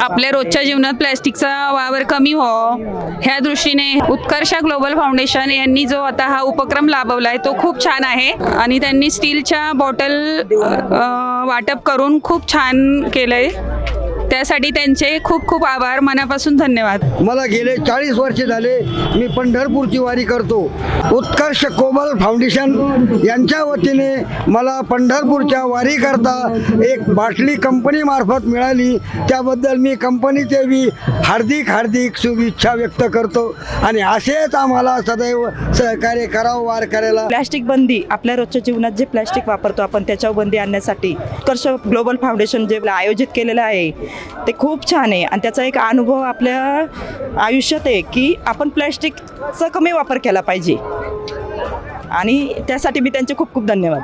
आपल्या रोजच्या जीवनात प्लॅस्टिकचा वावर कमी व्हावा ह्या दृष्टीने उत्कर्ष ग्लोबल फाउंडेशन यांनी जो आता हा उपक्रम लाभवला आहे तो खूप छान आहे. आणि त्यांनी स्टीलच्या बॉटल वाटप करून खूप छान केलंय. त्यासाठी त्यांचे खूप खूप आभार. मनापासून धन्यवाद. मला गेले चाळीस वर्षे झाले मी पंढरपूरची वारी करतो. उत्कर्ष कोमल फाउंडेशन यांच्या वतीने मला पंढरपूरच्या वारी करता एक बाटली कंपनी मार्फत मिळाली. त्याबद्दल मी कंपनीचे बी हार्दिक हार्दिक शुभेच्छा व्यक्त करतो. आणि असेच आम्हाला सदैव सहकार्य करावं वार करायला. प्लॅस्टिक बंदी आपल्या रोजच्या जीवनात जे प्लॅस्टिक वापरतो आपण त्याच्यावर बंदी आणण्यासाठी उत्कर्ष ग्लोबल फाउंडेशन जे आयोजित केलेलं आहे ते खूप छान आहे. आणि त्याचा एक अनुभव आपल्या आयुष्यात आहे की आपण प्लॅस्टिकचा कमी वापर केला पाहिजे. आणि त्यासाठी मी त्यांचे खूप खूप धन्यवाद.